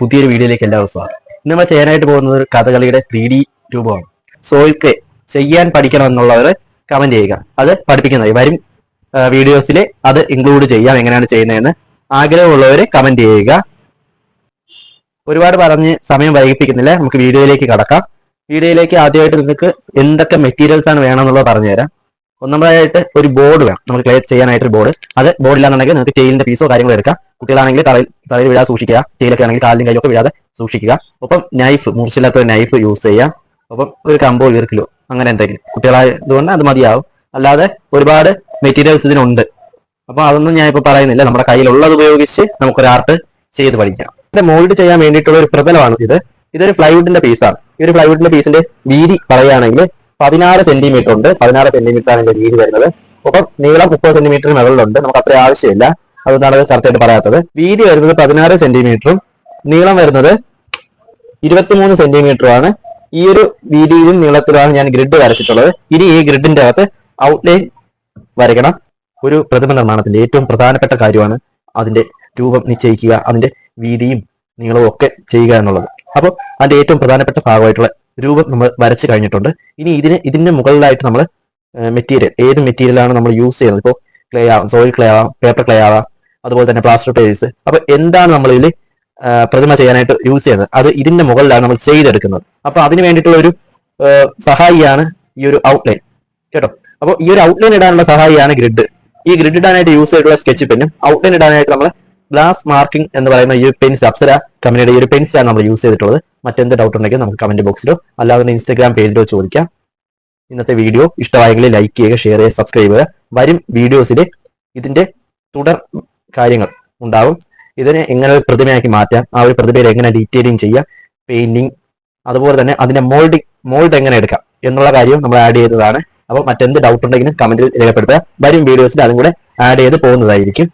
പുതിയൊരു വീഡിയോയിലേക്ക് എല്ലാവർക്കും സ്വാഗതം. ഇന്ന് നമ്മൾ ചെയ്യാനായിട്ട് പോകുന്നത് കഥകളിയുടെ ത്രീ ഡി രൂപമാണ് ഇത് ചെയ്യാൻ പഠിക്കണം എന്നുള്ളവർ കമന്റ് ചെയ്യുക. അത് പഠിപ്പിക്കുന്നത് വരും വീഡിയോസിൽ അത് ഇൻക്ലൂഡ് ചെയ്യാം എങ്ങനെയാണ് ചെയ്യുന്നതെന്ന് ആഗ്രഹമുള്ളവർ കമന്റ് ചെയ്യുക. ഒരുപാട് പറഞ്ഞ് സമയം വൈകിപ്പിക്കുന്നില്ല. നമുക്ക് വീഡിയോയിലേക്ക് കടക്കാം. വീഡിയോയിലേക്ക് ആദ്യമായിട്ട് നിങ്ങൾക്ക് എന്തൊക്കെ മെറ്റീരിയൽസ് ആണ് വേണമെന്നുള്ളത് പറഞ്ഞുതരാം. ഒന്നാമതായിട്ട് ഒരു ബോർഡ് വേണം. നമുക്ക് ക്ലിയർ ചെയ്യാനായിട്ട് ഒരു ബോർഡ് അത് ബോർഡില്ലാന്നുണ്ടെങ്കിൽ നിങ്ങൾക്ക് ടെയിലിന്റെ പീസോ കാര്യങ്ങളോ എടുക്കാം. കുട്ടികളാണെങ്കിൽ തറയിൽ തറയിൽ വീഴാതെ സൂക്ഷിക്കുക. ചെയിലൊക്കെ ആണെങ്കിൽ കാലിലും കൈയൊക്കെ വീഴാതെ സൂക്ഷിക്കുക. ഒപ്പം നൈഫ് മുറിച്ചില്ലാത്ത നൈഫ് യൂസ് ചെയ്യാം ഒപ്പം ഒരു കമ്പോ ഈർക്കിലോ അങ്ങനെ എന്തെങ്കിലും. കുട്ടികളായതുകൊണ്ട് അത് മതിയാവും. അല്ലാതെ ഒരുപാട് മെറ്റീരിയൽസ് ഇതിനുണ്ട്. അപ്പൊ അതൊന്നും ഞാൻ ഇപ്പൊ പറയുന്നില്ല. നമ്മുടെ കയ്യിലുള്ളത് ഉപയോഗിച്ച് നമുക്കൊരു ആർട്ട് ചെയ്ത് പഠിക്കാം. ഇതിന്റെ മോൾഡ് ചെയ്യാൻ വേണ്ടിയിട്ടുള്ള ഒരു പ്രതലമാണ് ഇത്. ഇതൊരു ഫ്ലൈവുഡിന്റെ പീസാണ് ഈ ഒരു ഫ്ലൈവുഡിന്റെ പീസിന്റെ വീതി പറയുകയാണെങ്കിൽ പതിനാറ് സെന്റിമീറ്റർ ഉണ്ട്. പതിനാറ് സെന്റിമീറ്റർ ആണ് ഇതിന്റെ വീതി വരുന്നത്. ഒപ്പം നീളം മുപ്പത് സെന്റിമീറ്റർ മുകളിലുണ്ട്. നമുക്ക് അത്ര ആവശ്യമില്ല. അതുകൊണ്ടാണ് അത് കറക്റ്റായിട്ട് പറയാത്തത്. വീതി വരുന്നത് പതിനാറ് സെന്റിമീറ്ററും നീളം വരുന്നത് ഇരുപത്തിമൂന്ന് സെന്റിമീറ്ററും ആണ്. ഈ ഒരു വീതിയിലും നീളത്തിലുമാണ് ഞാൻ ഗ്രിഡ് വരച്ചിട്ടുള്ളത്. ഇനി ഈ ഗ്രിഡിന്റെ അകത്ത് ഔട്ട്ലൈൻ വരയ്ക്കണം. ഒരു പ്രതിമ നിർമ്മാണത്തിന്റെ ഏറ്റവും പ്രധാനപ്പെട്ട കാര്യമാണ് അതിന്റെ രൂപം നിശ്ചയിക്കുക അതിന്റെ വീതിയും നീളവും ഒക്കെ ചെയ്യുക എന്നുള്ളത്. അപ്പോൾ അതിന്റെ ഏറ്റവും പ്രധാനപ്പെട്ട ഭാഗമായിട്ടുള്ള രൂപം നമ്മൾ വരച്ച് കഴിഞ്ഞിട്ടുണ്ട്. ഇനി ഇതിന് ഇതിന്റെ മുകളിലായിട്ട് നമ്മൾ മെറ്റീരിയൽ ഏത് മെറ്റീരിയലാണ് നമ്മൾ യൂസ് ചെയ്യുന്നത്? ഇപ്പോൾ ക്ലേ ആവാം സോയിൽ ക്ലേ ആവാം പേപ്പർ ക്ലേ ആവാം അതുപോലെ തന്നെ പ്ലാസ്റ്റർ പേജസ് അപ്പൊ എന്താണ് നമ്മൾ ഇതിൽ പ്രതിമ ചെയ്യാനായിട്ട് യൂസ് ചെയ്യുന്നത്? അത് ഇതിന്റെ മുകളിലാണ് നമ്മൾ ചെയ്തെടുക്കുന്നത്. അപ്പൊ അതിന് വേണ്ടിയിട്ടുള്ള ഒരു സഹായിയാണ് ഈ ഒരു ഔട്ട്ലൈൻ കേട്ടോ? അപ്പോൾ ഈ ഒരു ഔട്ട്ലൈൻ ഇടാനുള്ള സഹായിയാണ് ഗ്രിഡ് ഈ ഗ്രിഡ് ഇടാനായിട്ട് യൂസ് ചെയ്തിട്ടുള്ള സ്കെച്ച് പെന്നും ഔട്ട്ലൈൻ ഇടാനായിട്ട് നമ്മൾ ഗ്ലാസ് മാർക്കിംഗ് എന്ന് പറയുന്ന ഈ പെൻസ് അപ്സര കമ്പനിയുടെ ഈ ഒരു പെൻസിലാണ് നമ്മൾ യൂസ് ചെയ്തിട്ടുള്ളത്. മറ്റെന്ത് ഡൗട്ട് ഉണ്ടെങ്കിൽ നമുക്ക് കമന്റ് ബോക്സിലോ അല്ലാതെ ഇൻസ്റ്റാഗ്രാം പേജിലോ ചോദിക്കാം. ഇന്നത്തെ വീഡിയോ ഇഷ്ടമായെങ്കിൽ ലൈക്ക് ചെയ്യുക ഷെയർ ചെയ്യുക സബ്സ്ക്രൈബ് ചെയ്യുക. വരും വീഡിയോസിൽ ഇതിന്റെ തുടർ കാര്യങ്ങൾ ഉണ്ടാവും. ഇതിനെ എങ്ങനെ ഒരു പ്രതിമയാക്കി മാറ്റാം ആ ഒരു പ്രതിമയിൽ എങ്ങനെ ഡീറ്റെയിലിംഗ് ചെയ്യാം പെയിന്റിങ് അതുപോലെ തന്നെ അതിന്റെ മോൾഡിങ് മോൾഡ് എങ്ങനെ എടുക്കാം എന്നുള്ള കാര്യവും നമ്മൾ ആഡ് ചെയ്തതാണ്. അപ്പോൾ മറ്റെന്ത് ഡൗട്ട് ഉണ്ടെങ്കിലും കമന്റിൽ രേഖപ്പെടുത്തുക. വരും വീഡിയോസിൽ അതും കൂടെ ആഡ് ചെയ്ത് പോകുന്നതായിരിക്കും.